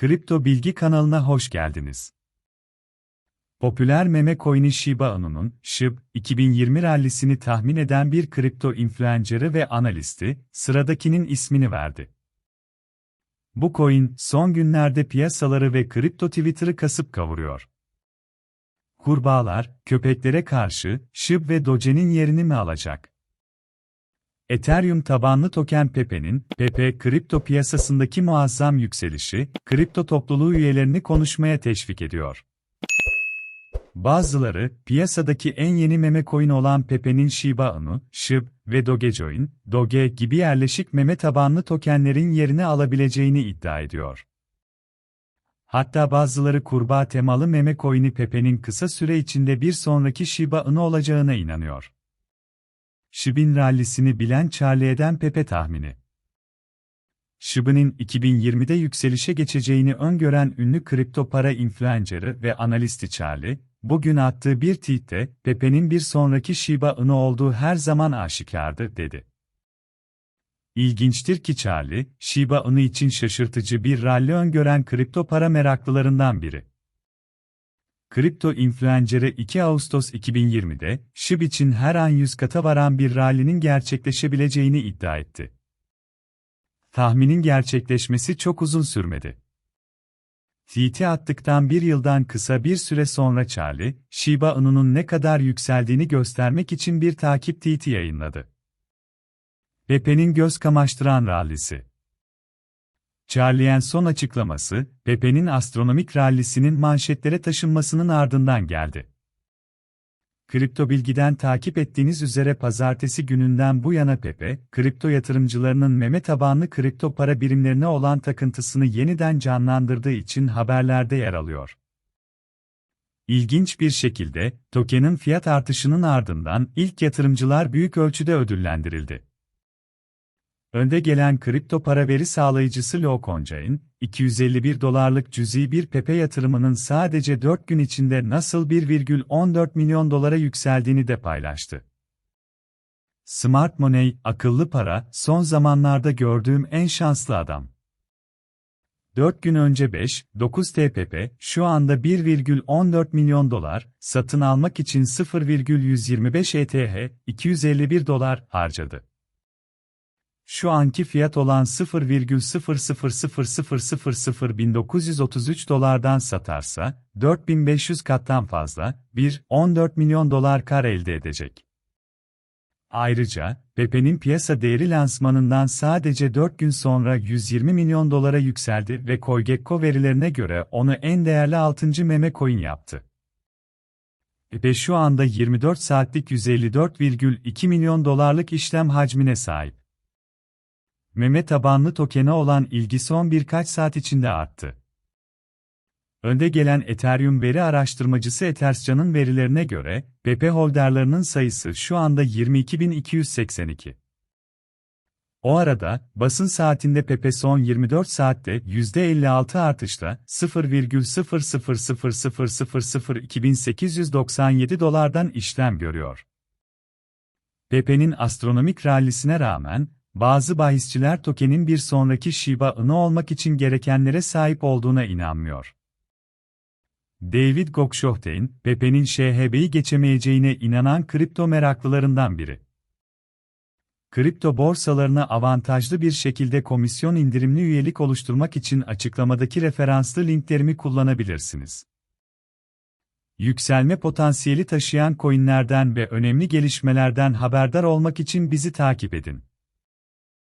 Kripto Bilgi kanalına hoş geldiniz. Popüler meme coin'i Shiba Inu'nun SHIB 2020 rallisini tahmin eden bir kripto influencer'ı ve analisti, sıradakinin ismini verdi. Bu coin, son günlerde piyasaları ve kripto Twitter'ı kasıp kavuruyor. Kurbağalar, köpeklere karşı, SHIB ve Doge'nin yerini mi alacak? Ethereum tabanlı token Pepe'nin, Pepe kripto piyasasındaki muazzam yükselişi, kripto topluluğu üyelerini konuşmaya teşvik ediyor. Bazıları, piyasadaki en yeni meme coin olan Pepe'nin Shiba Inu, SHIB ve Dogecoin, Doge gibi yerleşik meme tabanlı tokenlerin yerini alabileceğini iddia ediyor. Hatta bazıları kurbağa temalı meme coin'i Pepe'nin kısa süre içinde bir sonraki Shiba Inu olacağına inanıyor. Şib'in rallisini bilen Charlie'den Pepe tahmini. Şib'in 2020'de yükselişe geçeceğini öngören ünlü kripto para influencer'ı ve analisti Charlie, bugün attığı bir tweette, Pepe'nin bir sonraki Shiba Inu olduğu her zaman aşikardı, dedi. İlginçtir ki Charlie, Shiba Inu için şaşırtıcı bir rally öngören kripto para meraklılarından biri. Kripto influencer'ı 2 Ağustos 2020'de, SHIB için her an 100 kata varan bir rally'nin gerçekleşebileceğini iddia etti. Tahminin gerçekleşmesi çok uzun sürmedi. Tweet'i attıktan bir yıldan kısa bir süre sonra Charlie, Shiba Inu'nun ne kadar yükseldiğini göstermek için bir takip tweet'i yayınladı. Pepe'nin göz kamaştıran rallisi. Charlie'nin son açıklaması, Pepe'nin astronomik rallisinin manşetlere taşınmasının ardından geldi. Kripto bilgiden takip ettiğiniz üzere pazartesi gününden bu yana Pepe, kripto yatırımcılarının meme tabanlı kripto para birimlerine olan takıntısını yeniden canlandırdığı için haberlerde yer alıyor. İlginç bir şekilde, tokenin fiyat artışının ardından ilk yatırımcılar büyük ölçüde ödüllendirildi. Önde gelen kripto para veri sağlayıcısı Loconjain, 251 dolarlık cüzi bir Pepe yatırımının sadece 4 gün içinde nasıl 1,14 milyon dolara yükseldiğini de paylaştı. Smart Money, akıllı para, son zamanlarda gördüğüm en şanslı adam. 4 gün önce 5, 9 TPP, şu anda 1,14 milyon dolar, satın almak için 0,125 ETH, 251 dolar harcadı şu anki fiyat olan 0,000001933 dolardan satarsa, 4500 kattan fazla, 1,14 milyon dolar kar elde edecek. Ayrıca, Pepe'nin piyasa değeri lansmanından sadece 4 gün sonra 120 milyon dolara yükseldi ve CoinGecko verilerine göre onu en değerli 6. meme coin yaptı. Pepe şu anda 24 saatlik 154,2 milyon dolarlık işlem hacmine sahip. Meme tabanlı tokene olan ilgi son birkaç saat içinde arttı. Önde gelen Ethereum veri araştırmacısı Etherscan'ın verilerine göre, Pepe holderlarının sayısı şu anda 22.282. O arada, basın saatinde Pepe son 24 saatte %56 artışla 0,000002897 dolardan işlem görüyor. Pepe'nin astronomik rallisine rağmen, bazı bahisçiler tokenin bir sonraki Shiba Inu olmak için gerekenlere sahip olduğuna inanmıyor. David Gokshohtein, Pepe'nin şHB'yi geçemeyeceğine inanan kripto meraklılarından biri. Kripto borsalarına avantajlı bir şekilde komisyon indirimli üyelik oluşturmak için açıklamadaki referanslı linklerimi kullanabilirsiniz. Yükselme potansiyeli taşıyan coinlerden ve önemli gelişmelerden haberdar olmak için bizi takip edin.